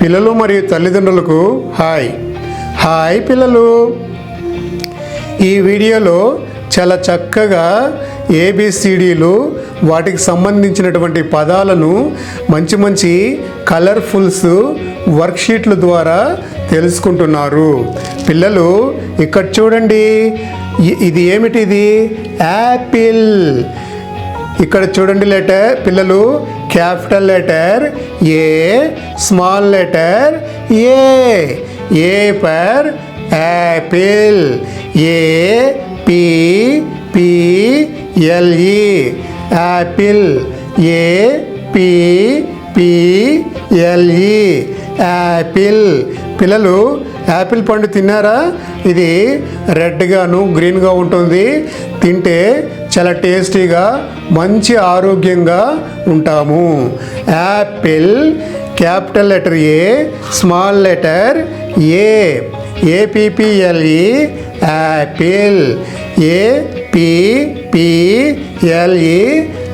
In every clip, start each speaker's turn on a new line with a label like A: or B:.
A: పిల్లలు మరియు తల్లిదండ్రులకు హాయ్. హాయ్ పిల్లలు. ఈ వీడియోలో చాలా చక్కగా ఏబిసిడీలు వాటికి సంబంధించినటువంటి పదాలను మంచి మంచి కలర్ఫుల్స్ వర్క్షీట్ల ద్వారా తెలుసుకుంటున్నారు. పిల్లలు ఇక్కడ చూడండి. ఇది ఏమిటిది? యాపిల్ ఇక్కడ చూడండి లేట పిల్లలు capital letter A small letter A A for apple A P P LE apple A P P LE apple పిల్లలు యాపిల్ పండు తిన్నారా? ఇది రెడ్గాను గ్రీన్గా ఉంటుంది. తింటే చాలా టేస్టీగా మంచి ఆరోగ్యంగా ఉంటాము. Apple capital letter A small letter A APPLE apple APPLE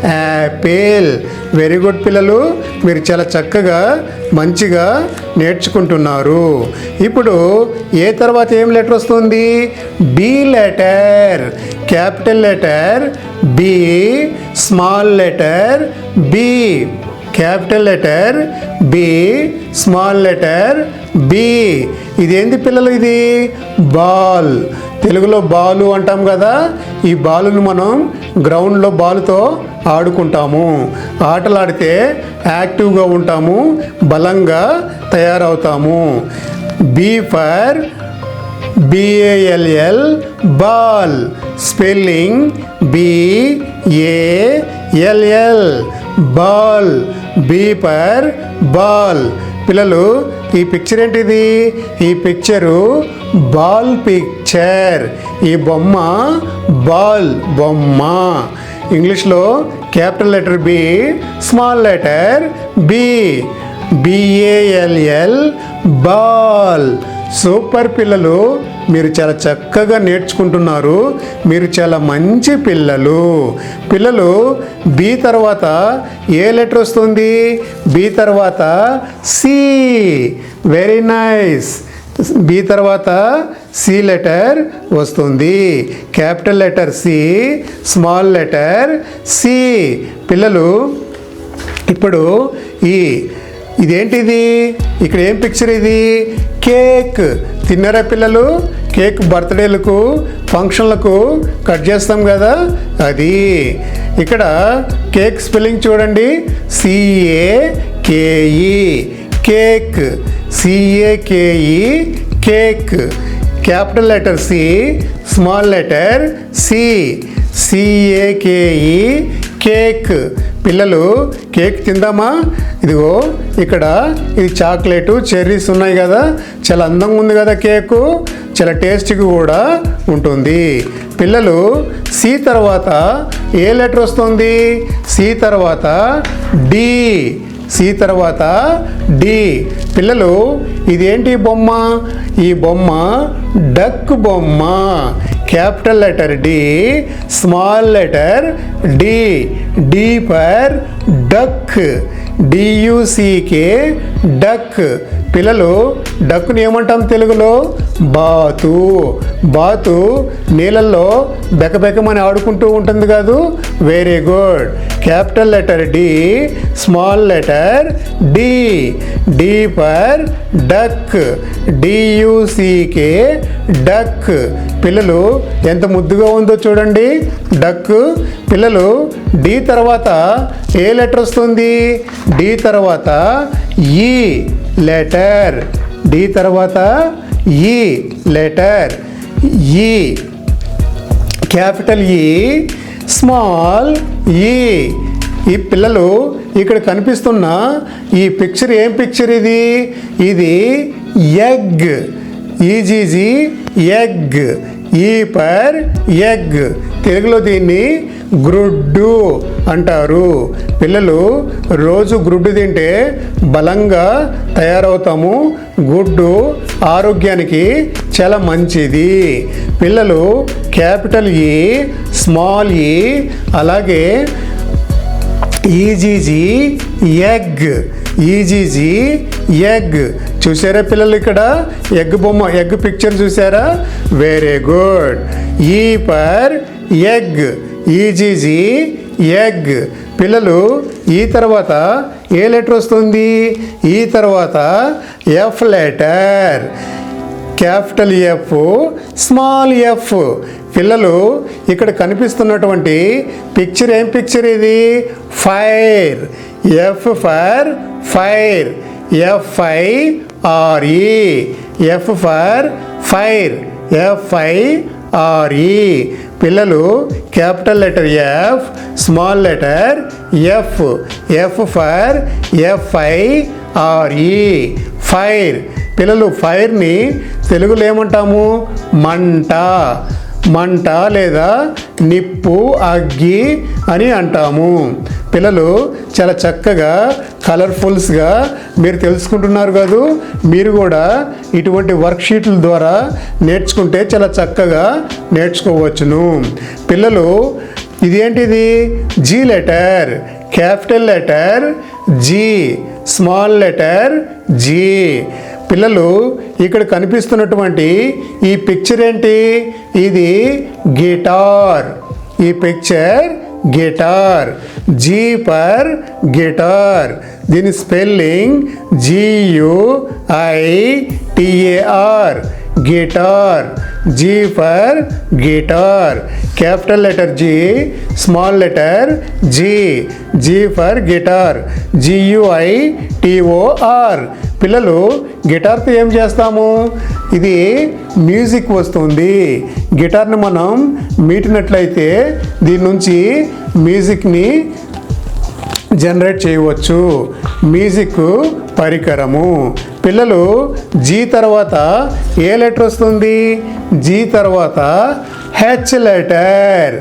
A: apple very good పిల్లలు మీరు చాలా చక్కగా మంచిగా నేర్చుకుంటున్నారు. ఇప్పుడు ఏ తర్వాత ఏం లెటర్ వస్తుంది? B letter capital letter B small letter B capital letter B small letter B. ఇదేంటి పిల్లలు ఇది? బాల్. తెలుగులో బాలు అంటాం కదా ఈ బాలును మనం గ్రౌండ్లో బాలుతో ఆడుకుంటాము. ఆటలాడితే యాక్టివ్గా ఉంటాము బలంగా తయారవుతాము. B for BALL ball. Spelling BALL ball. B for ball. పిల్లలు ఈ పిక్చర్ ఏంటిది? ఈ పిక్చరు బాల్ పిక్చర్ ఈ బొమ్మ బాల్ బొమ్మ. ఇంగ్లీష్లో capital letter B small letter B BALL ball super పిల్లలు మీరు చాలా చక్కగా నేర్చుకుంటున్నారు. మీరు చాలా మంచి పిల్లలు. పిల్లలు బి తర్వాత ఏ లెటర్ వస్తుంది? బి తర్వాత సి వెరీ నైస్ బి తర్వాత సి లెటర్ వస్తుంది. Capital letter C small letter C పిల్లలు ఇప్పుడు ఈ ఇదేంటిది? ఇక్కడ ఏం పిక్చర్ ఇది? కేక్. తిన్నారా పిల్లలు? కేక్ బర్త్డేలకు ఫంక్షన్లకు కట్ చేస్తాం కదా? అది. ఇక్కడ కేక్ స్పెల్లింగ్ చూడండి. C A K E cake. C A K E cake. Capital letter C small letter C. C A K E cake. పిల్లలు కేక్ తిందామా? ఇదిగో ఇక్కడ ఇది చాక్లెట్ చెర్రీస్ ఉన్నాయి కదా. చాలా అందంగా ఉంది కదా కేకు. చాలా టేస్టీగా కూడా ఉంటుంది. పిల్లలు సి తర్వాత ఏ లెటర్ వస్తుంది? సి తర్వాత డి. సి తర్వాత డి. పిల్లలు ఇదేంటి బొమ్మ? ఈ బొమ్మ డక్ బొమ్మ. Capital letter D small letter D. D for duck. D U C K duck. పిల్లలు డక్కుని ఏమంటాం తెలుగులో? బాతు. బాతు నీళ్ళల్లో బెకబెకమని ఆడుకుంటూ ఉంటుంది కాదు very good capital letter D small letter D. D for duck. D U C K duck. పిల్లలు ఎంత ముద్దుగా ఉందో చూడండి. డక్. పిల్లలు డి తర్వాత ఏ లెటర్ వస్తుంది? డి తర్వాత ఈ లెటర్. డి తర్వాత ఈ లెటర్ ఈ. క్యాపిటల్ ఈ స్మాల్ ఈ. ఈ పిల్లలు ఇక్కడ కనిపిస్తున్న ఈ పిక్చర్ ఏం పిక్చర్ ఇది? ఇది egg. E G G egg. E for egg. తెలుగులో దీన్ని గ్రుడ్డు అంటారు. పిల్లలు రోజు గ్రుడ్డు తింటే బలంగా తయారవుతాము. గుడ్డు ఆరోగ్యానికి చాలా మంచిది. పిల్లలు క్యాపిటల్ ఈ స్మాల్ ఈ అలాగే ఈజీజీ ఎగ్. E G G egg. చూసారా పిల్లలు ఇక్కడ? ఎగ్ బొమ్మ ఎగ్ పిక్చర్ చూసారా? Very good E for egg E G G egg పిల్లలు ఈ తర్వాత ఏ లెటర్ వస్తుంది? ఈ తర్వాత F letter capital F small F పిల్లలు ఇక్కడ కనిపిస్తున్నటువంటి పిక్చర్ ఏం పిక్చర్ ఇది? Fire F for fire F I R E F for fire F I R E పిల్లలు capital letter F small letter F F for F I R E fire పిల్లలు ఫైర్ని తెలుగులో ఏమంటాము? మంట. మంట లేదా నిప్పు అగ్గి అని అంటాము. పిల్లలు చాలా చక్కగా కలర్ఫుల్స్గా మీరు తెలుసుకుంటున్నారు కాదు. మీరు కూడా ఇటువంటి వర్క్షీట్ల ద్వారా నేర్చుకుంటే చాలా చక్కగా నేర్చుకోవచ్చును. పిల్లలు ఇదేంటిది? G letter capital letter G small letter G పిల్లలు ఇక్కడ కనిపిస్తున్నటువంటి ఈ పిక్చర్ ఏంటి? ఇది గిటార్ ఈ picture guitar G for guitar దీని spelling G U I T A R guitar. G for guitar. Capital letter G small letter G. G for guitar. G U I T O R పిల్లలు గిటార్తో ఏం చేస్తాము? ఇది music వస్తుంది. గిటార్ని మనం మీటినట్లయితే దీని నుంచి మ్యూజిక్ని జనరేట్ చేయవచ్చు. మ్యూజిక్ పరికరము. పిల్లలు జీ తర్వాత ఏ లెటర్ వస్తుంది? జీ తర్వాత హెచ్ లెటర్.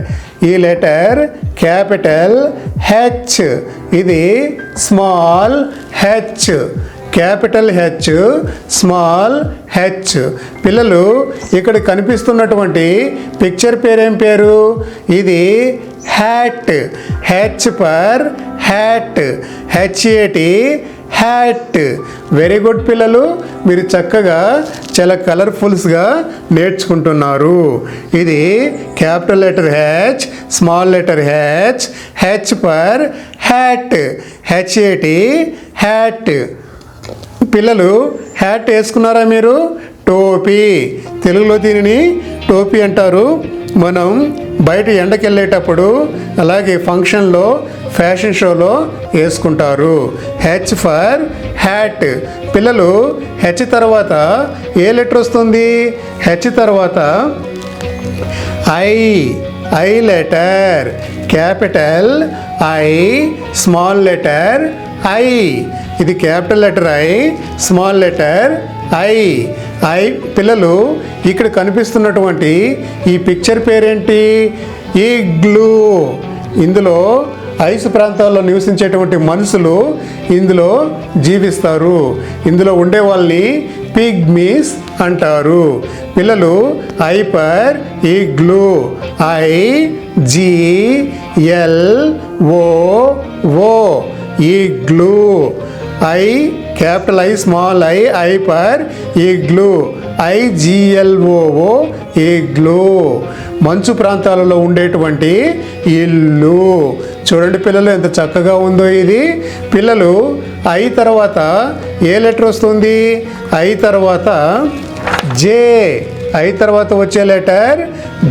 A: ఈ లెటర్ క్యాపిటల్ హెచ్. ఇది small H. Capital H small H. పిల్లలు ఇక్కడ కనిపిస్తున్నటువంటి పిక్చర్ పేరేం పేరు? ఇది hat. H for hat. H A T hat very good పిల్లలు. మీరు చక్కగా చాలా కలర్ఫుల్స్గా నేర్చుకుంటున్నారు. ఇది capital letter H small letter H H for hat H A T hat పిల్లలు హ్యాట్ వేసుకున్నారా మీరు? టోపీ. తెలుగులో దీనిని టోపీ అంటారు. మనం బయట ఎండకెళ్ళేటప్పుడు అలాగే ఫంక్షన్లో ఫ్యాషన్ షోలో వేసుకుంటారు. H for hat. పిల్లలు హెచ్ తర్వాత ఏ లెటర్ వస్తుంది? హెచ్ తర్వాత I I letter. Capital I small letter I. ఇది capital letter I small letter I. I పిల్లలు ఇక్కడ కనిపిస్తున్నటువంటి ఈ పిక్చర్ పేరేంటి? ఈ గ్లూ ఇందులో ఐసు ప్రాంతాల్లో నివసించేటువంటి మనుషులు ఇందులో జీవిస్తారు. ఇందులో ఉండే వాళ్ళని పిగ్మీస్ అంటారు. పిల్లలు I for igloo I G L O O E I capital I small I I for E I G L O O E మంచు ప్రాంతాలలో ఉండేటువంటి ఇల్లు. చూడండి పిల్లలు ఎంత చక్కగా ఉందో ఇది. పిల్లలు ఐ తర్వాత ఏ లెటర్ వస్తుంది? ఐ తర్వాత జే. ఐ తర్వాత వచ్చే letter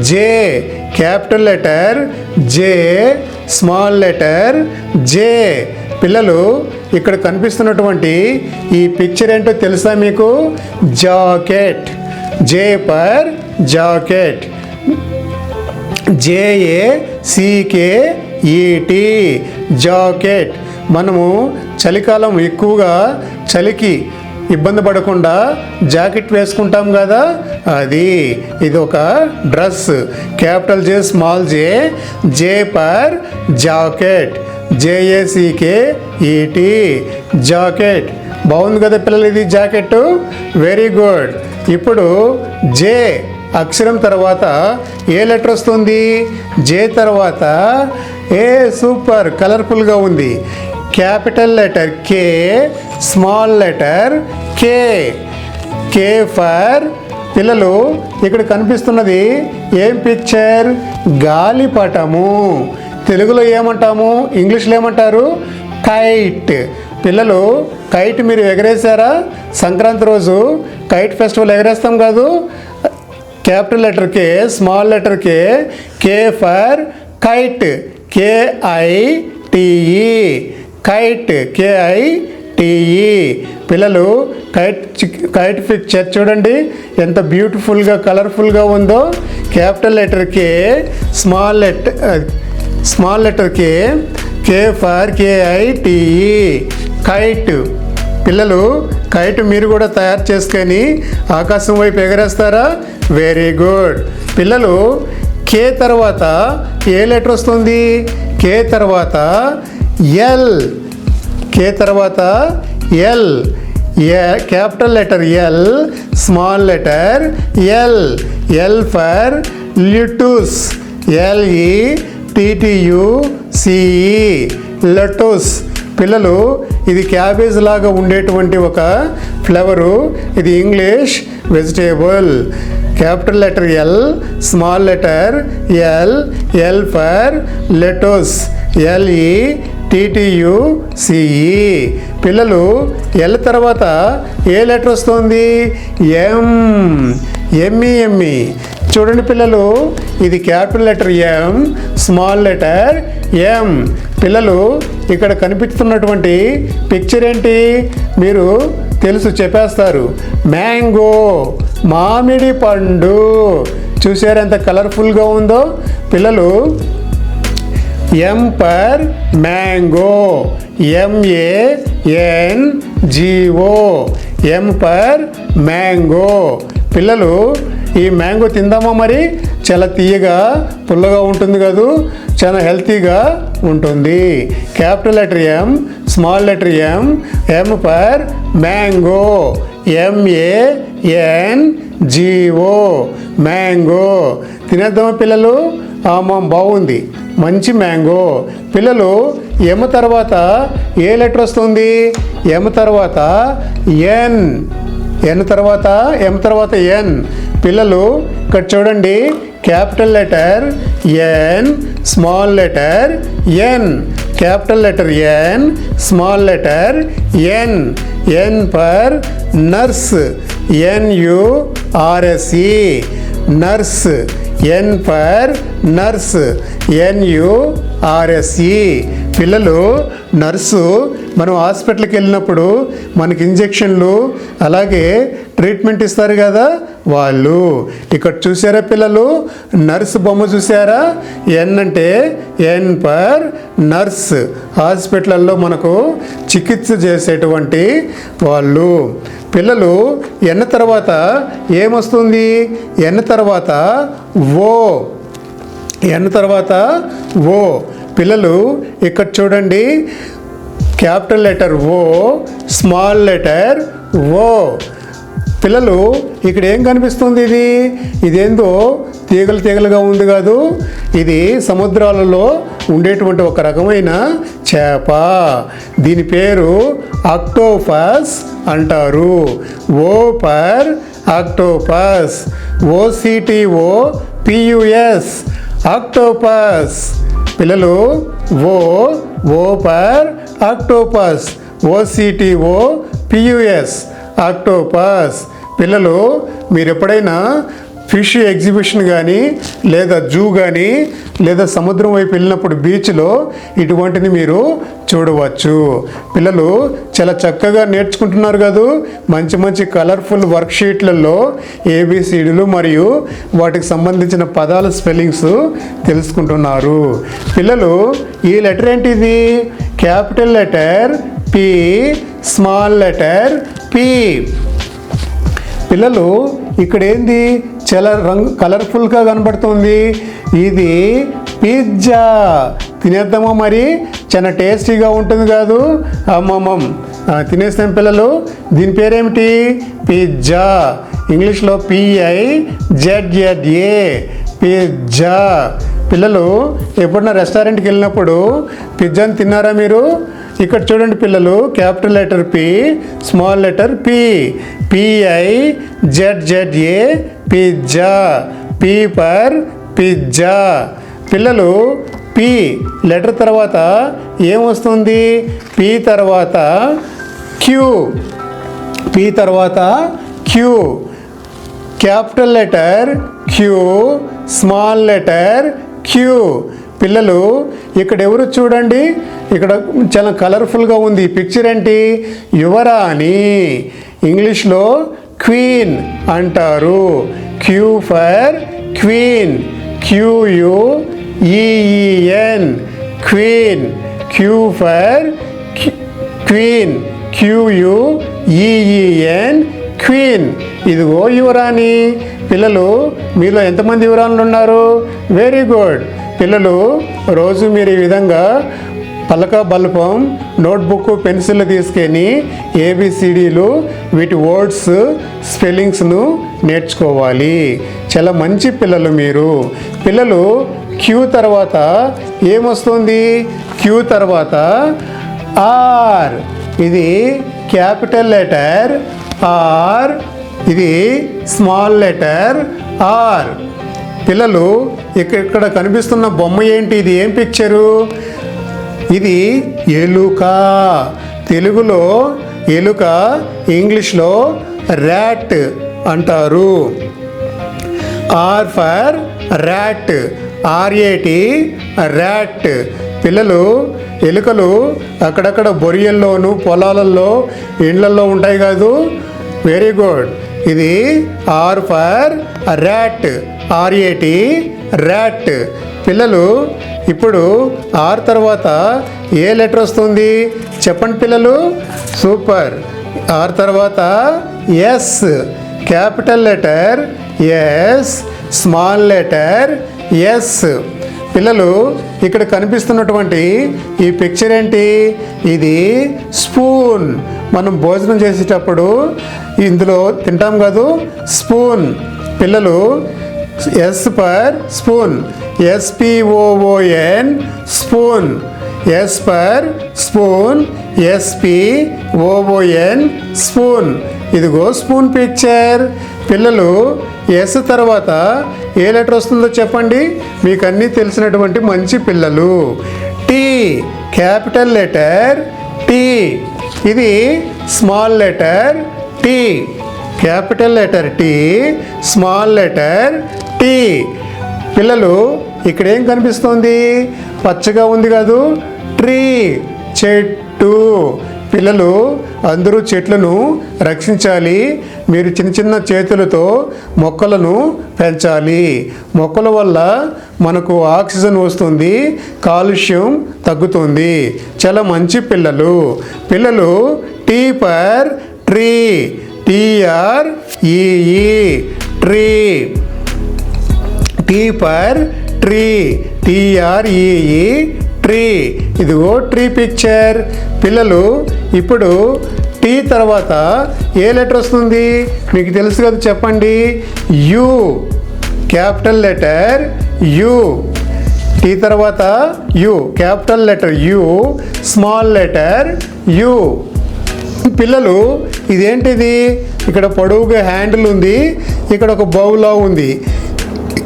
A: J. Capital letter J. Small letter J. పిల్లలు ఇక్కడ కనిపిస్తున్నటువంటి ఈ పిక్చర్ ఏంటో తెలుసా మీకు? Jacket. J for jacket. J A C K E T jacket. మనము చలికాలం ఎక్కువగా చలికి ఇబ్బంది పడకుండా జాకెట్ వేసుకుంటాం కదా? అది ఇది ఒక dress. Capital J small J J for jacket. J A C K E T jacket. బాగుంది కదా పిల్లలు ఇది జాకెట్ వెరీ గుడ్. ఇప్పుడు జే అక్షరం తర్వాత ఏ లెటర్ వస్తుంది? జే తర్వాత ఏ సూపర్ కలర్ఫుల్గా ఉంది. Capital letter K small letter K. K for పిల్లలు ఇక్కడ కనిపిస్తున్నది ఏం పిక్చర్? గాలిపటము తెలుగులో ఏమంటాము? ఇంగ్లీష్లో ఏమంటారు? కైట్. పిల్లలు కైట్ మీరు ఎగరేసారా సంక్రాంతి రోజు కైట్ ఫెస్టివల్ ఎగరేస్తాం కాదు. Capital letter K small letter K K for kite K I T E kite K I T E పిల్లలు కైట్ చిక్- కైట్ పిక్చర్ చూడండి ఎంత బ్యూటిఫుల్గా కలర్ఫుల్గా ఉందో. Capital letter K small letter small letter K K for K I T E kite పిల్లలు kite మీరు కూడా తయారు చేసుకొని ఆకాశం వైపు ఎగరేస్తారా? వెరీ గుడ్ పిల్లలు కే తర్వాత ఏ లెటర్ వస్తుంది? కే తర్వాత ఎల్. కే తర్వాత L. Capital letter L small letter L. L for lettuce. L E T T U C E lettuce. పిల్లలు ఇది క్యాబేజ్ లాగా ఉండేటువంటి ఒక ఫ్లవరు. ఇది English vegetable. Capital letter L small letter L L for lettuce. L E T T U C E పిల్లలు L తర్వాత ఏ letter వస్తుంది? ఎం ఎమ్మి ఎమ్మి చూడండి పిల్లలు ఇది capital letter M small letter M. పిల్లలు ఇక్కడ కనిపిస్తున్నటువంటి పిక్చర్ ఏంటి? మీరు తెలుసు చెప్పేస్తారు. మ్యాంగో మామిడి పండు. చూసారు ఎంత కలర్ఫుల్గా ఉందో? పిల్లలు M for mango M A N G O M for mango పిల్లలు ఈ మ్యాంగో తిందామా మరి? చాలా తీయగా పుల్లగా ఉంటుంది కదూ చాలా హెల్తీగా ఉంటుంది. Capital letter M small letter M M for mango M A N G O mango తినేద్దామా పిల్లలు? ఆమా బాగుంది. మంచి మ్యాంగో పిల్లలు ఎమ తర్వాత ఏ లెటర్ వస్తుంది? ఎమ తర్వాత ఎన్ ఎన్ తర్వాత ఎం తర్వాత ఎన్ పిల్లలు ఇక్కడ చూడండి. Capital letter N small letter N. Capital letter N small letter N. N for nurse. N U R S E nurse. N for nurse. N U R S E పిల్లలు నర్సు మనం హాస్పిటల్కి వెళ్ళినప్పుడు మనకి ఇంజెక్షన్లు అలాగే ట్రీట్మెంట్ ఇస్తారు కదా వాళ్ళు. ఇక్కడ చూసారా పిల్లలు? నర్స్ బొమ్మ చూసారా ఎన్ అంటే ఎన్ పర్ నర్స్. హాస్పిటల్లో మనకు చికిత్స చేసేటువంటి వాళ్ళు. పిల్లలు ఎన్న తర్వాత ఏమొస్తుంది? ఎన్న తర్వాత ఓ. ఎన్ తర్వాత ఓ. పిల్లలు ఇక్కడ చూడండి. Capital letter O small letter O. పిల్లలు ఇక్కడ ఏం కనిపిస్తుంది ఇది? ఇదేందో తీగలు తీగలుగా ఉంది కాదు. ఇది సముద్రాలలో ఉండేటువంటి ఒక రకమైన చేప. దీని పేరు అక్టోపస్ అంటారు. O for octopus O C T O P U S octopus పిల్లలు O O for octopus O C T O P U S octopus. పిల్లలు మీరు ఎప్పుడైనా ఫిష్ ఎగ్జిబిషన్ కానీ లేదా జూ కానీ లేదా సముద్రం వైపు వెళ్ళినప్పుడు బీచ్లో ఇటువంటిని మీరు చూడవచ్చు. పిల్లలు చాలా చక్కగా నేర్చుకుంటున్నారు కదూ. మంచి మంచి కలర్ఫుల్ వర్క్షీట్లలో ఏబిసిడీలు మరియు వాటికి సంబంధించిన పదాల స్పెల్లింగ్స్ తెలుసుకుంటున్నారు. పిల్లలు ఈ లెటర్ ఏంటిది? Capital letter P small letter P. పిల్లలు ఇక్కడ ఏంది చాలా రంగు కలర్ఫుల్గా కనబడుతుంది. ఇది పిజ్జా. తినేద్దామా మరి? చాలా టేస్టీగా ఉంటుంది కాదు? అమ్మమ్మం తినేస్తాం పిల్లలు. దీని పేరేమిటి? పిజ్జా. ఇంగ్లీష్లో పిఐ జెడ్ఎడ్ఏ పిజ్జా. పిల్లలు ఎప్పుడన్నా రెస్టారెంట్కి వెళ్ళినప్పుడు పిజ్జాని తిన్నారా మీరు? ఇక్కడ చూడండి పిల్లలు capital letter P small letter P P I Z Z A pizza P per pizza పిల్లలు పి లెటర్ తర్వాత ఏమొస్తుంది పి తర్వాత క్యూ పి తర్వాత Q capital letter Q small letter Q పిల్లలు ఇక్కడ ఎవరు చూడండి? ఇక్కడ చాలా కలర్ఫుల్గా ఉంది. ఈ పిక్చర్ ఏంటి? యువరాణి. ఇంగ్లీష్లో క్వీన్ అంటారు. Q for queen. Q U E E N queen. Q for queen. Q U E E N queen. ఇదిగో యువరాణి. పిల్లలు మీలో ఎంతమంది యువరాణులు ఉన్నారు? వెరీ గుడ్ పిల్లలు రోజు మీరు ఈ విధంగా పలక బల్పం నోట్బుక్ పెన్సిల్ తీసుకొని ఏబిసిడీలు వీటి వర్డ్స్ స్పెల్లింగ్స్ను నేర్చుకోవాలి. చాలా మంచి పిల్లలు మీరు. పిల్లలు క్యూ తర్వాత ఏమొస్తుంది? క్యూ తర్వాత ఆర్. ఇది క్యాపిటల్ లెటర్ ఆర్. ఇది స్మాల్ లెటర్ ఆర్. పిల్లలు ఇక్కడ కనిపిస్తున్న బొమ్మ ఏంటి? ఇది ఏం పిక్చరు ఇది ఎలుక. తెలుగులో ఎలుక ఇంగ్లీష్లో ర్యాట్ అంటారు. R for rat R A T rat పిల్లలు ఎలుకలు అక్కడక్కడ బొరియల్లోను పొలాలలో ఇండ్లలో ఉంటాయి కాదు. వెరీ గుడ్ ఇది R for rat R A T rat. పిల్లలు ఇప్పుడు ఆర్ తర్వాత ఏ లెటర్ వస్తుంది? చెప్పండి పిల్లలు. సూపర్. ఆర్ తర్వాత S. Capital letter S. Small letter S. పిల్లలు ఇక్కడ కనిపిస్తున్నటువంటి ఈ పిక్చర్ ఏంటి? ఇది స్పూన్. మనం భోజనం చేసేటప్పుడు ఇందులో తింటాం కాదు స్పూన్. పిల్లలు S for spoon S P O O N spoon S for spoon S P O O N spoon ఇదిగో స్పూన్ పిక్చర్ పిల్లలు ఎస్ తర్వాత ఏ లెటర్ వస్తుందో చెప్పండి? మీకు అన్నీ తెలిసినటువంటి మంచి పిల్లలు. టీ క్యాపిటల్ లెటర్ టీ ఇది small letter T capital letter T small letter T పిల్లలు ఇక్కడ ఏం కనిపిస్తుంది? పచ్చగా ఉంది కాదు ట్రీ చెట్టు. పిల్లలు అందరూ చెట్లను రక్షించాలి. మీరు చిన్న చిన్న చేతులతో మొక్కలను పెంచాలి. మొక్కల వల్ల మనకు ఆక్సిజన్ వస్తుంది కాలుష్యం తగ్గుతుంది. చాలా మంచి పిల్లలు. పిల్లలు T for tree T R E E tree. T for tree T R E E tree ఇదిగో ట్రీ పిక్చర్ పిల్లలు ఇప్పుడు టీ తర్వాత ఏ లెటర్ వస్తుంది? మీకు తెలుసు కదా చెప్పండి. U capital letter U T తర్వాత U capital letter U small letter U పిల్లలు ఇదేంటిది? ఇక్కడ పొడవుగా హ్యాండిల్ ఉంది. ఇక్కడ ఒక బౌలా ఉంది.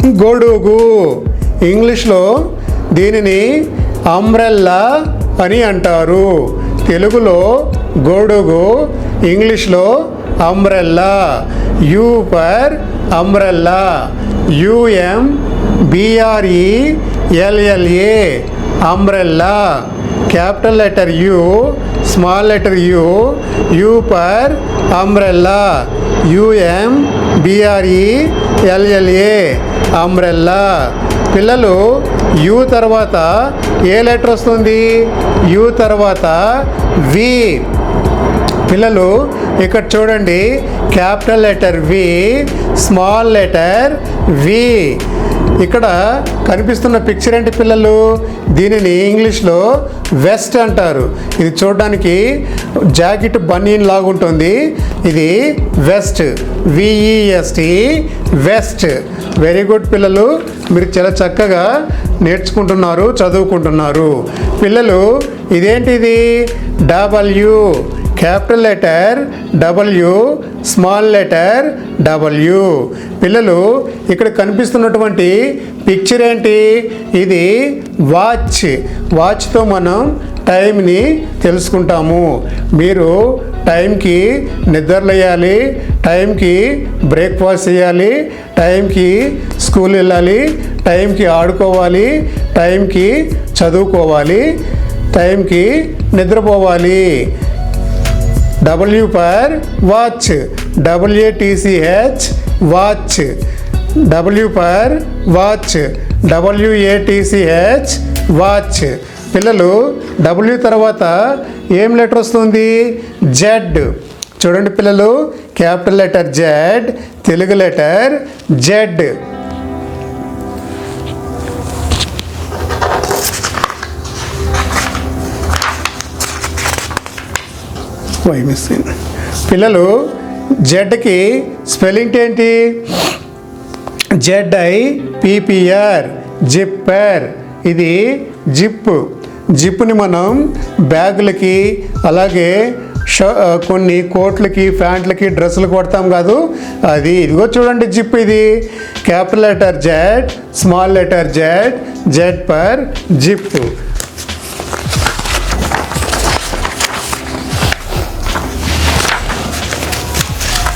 A: గొడుగు. ఇంగ్లీష్లో దీనిని అంబ్రెల్లా అని అంటారు. తెలుగులో గొడుగు ఇంగ్లీష్లో umbrella. U for umbrella. U M B R E L L A umbrella. Capital letter U small letter U U for umbrella U M B R E L L A umbrella. పిల్లలు U తర్వాత ఏ letter వస్తుంది? You తర్వాత వి. పిల్లలు ఇక్కడ చూడండి capital letter V small letter V. ఇక్కడ కనిపిస్తున్న పిక్చర్ ఏంటి పిల్లలు? దీనిని ఇంగ్లీష్లో వెస్ట్ అంటారు. ఇది చూడడానికి జాకెట్ బనీన్ లాగుంటుంది ఇది vest V E S T vest very good పిల్లలు. మీరు చాలా చక్కగా నేర్చుకుంటున్నారు చదువుకుంటున్నారు. పిల్లలు ఇదేంటిది? W capital letter W small letter W పిల్లలు ఇక్కడ కనిపిస్తున్నటువంటి పిక్చర్ ఏంటి? ఇది వాచ్ వాచ్తో మనం టైంని తెలుసుకుంటాము. మీరు టైంకి నిద్రలేయాలి టైంకి బ్రేక్ఫాస్ట్ చేయాలి టైంకి స్కూల్ వెళ్ళాలి టైంకి ఆడుకోవాలి టైంకి చదువుకోవాలి టైంకి నిద్రపోవాలి. W for watch W A T C H watch W for watch W A T C H watch పిల్లలు డబ్ల్యూ తర్వాత ఏం లెటర్ వస్తుంది? జెడ్ చూడండి పిల్లలు capital letter Z Telugu letter Z Y missing పిల్లలు జెడ్కి స్పెల్లింగ్ ఏంటి? Z I P P R zipper. ఇది జిప్ జిప్ని మనం బ్యాగులకి అలాగే ష కొన్ని కోట్లకి ప్యాంట్లకి డ్రెస్సులు కొడతాం కాదు. అది ఇదిగో చూడండి జిప్ ఇది. Capital letter Z small letter Z Z for zip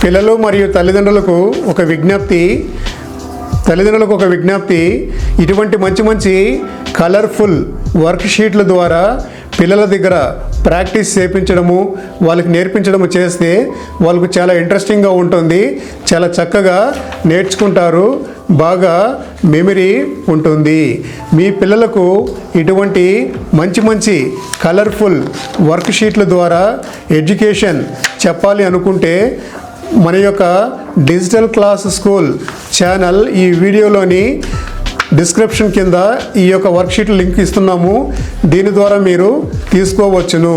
A: పిల్లలు మరియు తల్లిదండ్రులకు ఒక విజ్ఞప్తి తల్లిదండ్రులకు ఒక విజ్ఞప్తి ఇటువంటి మంచి మంచి కలర్ఫుల్ వర్క్షీట్ల ద్వారా పిల్లల దగ్గర ప్రాక్టీస్ చేయించడము వాళ్ళకి నేర్పించడము చేస్తే వాళ్ళకు చాలా ఇంట్రెస్టింగ్గా ఉంటుంది చాలా చక్కగా నేర్చుకుంటారు బాగా మెమరీ ఉంటుంది. మీ పిల్లలకు ఇటువంటి మంచి మంచి కలర్ఫుల్ వర్క్ షీట్ల ద్వారా ఎడ్యుకేషన్ చెప్పాలి అనుకుంటే మన యొక్క డిజిటల్ క్లాస్ స్కూల్ ఛానల్ ఈ వీడియోలోని డిస్క్రిప్షన్ కింద ఈ యొక్క వర్క్షీట్ లింక్ ఇస్తున్నాము. దీని ద్వారా మీరు తీసుకోవచ్చును.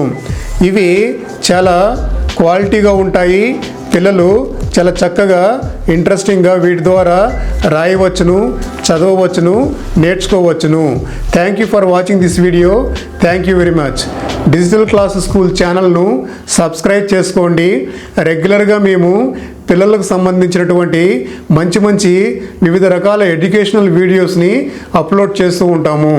A: ఇవి చాలా క్వాలిటీగా ఉంటాయి. పిల్లలు చాలా చక్కగా ఇంట్రెస్టింగ్గా వీటి ద్వారా రాయవచ్చును చదవవచ్చును నేర్చుకోవచ్చును. Thank you for watching this video thank you very much digital class school ఛానల్ను సబ్స్క్రైబ్ చేసుకోండి. రెగ్యులర్గా మేము పిల్లలకు సంబంధించినటువంటి మంచి మంచి వివిధ రకాల ఎడ్యుకేషనల్ వీడియోస్ని అప్లోడ్ చేస్తూ ఉంటాము.